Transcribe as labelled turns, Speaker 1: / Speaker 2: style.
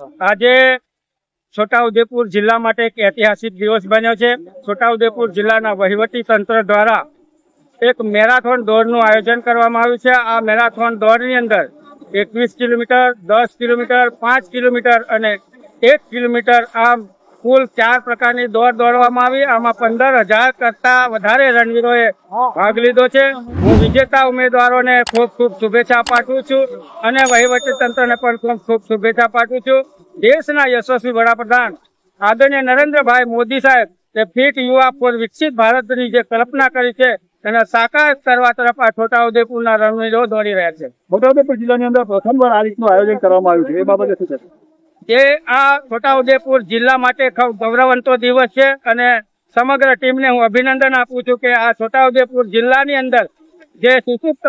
Speaker 1: આજે છોટાઉદેપુર જિલ્લા માટે એક ઐતિહાસિક દિવસ બન્યો છે. છોટાઉદેપુર જિલ્લાના વહીવટી તંત્ર દ્વારા એક મેરાથોન દોડનું આયોજન કરવામાં આવ્યું છે. આ મેરાથોન દોડની અંદર એકવીસ કિલોમીટર, દસ કિલોમીટર, પાંચ કિલોમીટર અને એક કિલોમીટર આમ કુલ ચાર પ્રકારની દોડ દોડવામાં આવી. આમાં પંદર હજાર કરતા વધારે રણવીરોએ ભાગ લીધો છે. હું વિજેતા ઉમેદવારોને ખૂબ ખૂબ શુભેચ્છા પાઠવું છું અને વહીવટી તંત્રને પણ ખૂબ ખૂબ શુભેચ્છા પાઠવું છું. દેશના યશસ્વી વડાપ્રધાન આદરણીય નરેન્દ્રભાઈ મોદી સાહેબ તે ફિટ યુવા ફોર વિકસિત ભારતની જે કલ્પના કરી છે તેને સાકાર કરવા તરફ આ છોટાઉદેપુરના રણવીરો દોડી રહ્યા છે.
Speaker 2: છોટાઉદેપુર જિલ્લાની અંદર પ્રથમવાર આ રીતનું આયોજન કરવામાં આવ્યું છે. એ બાબતે શું છે?
Speaker 1: એ આ છોટાઉદેપુર જિલ્લા માટે ગૌરવંતો દિવસ છે અને સમગ્ર ટીમને હું અભિનંદન આપું છું કે આ છોટાઉદેપુર જિલ્લાની અંદર જે સુસુપ્ત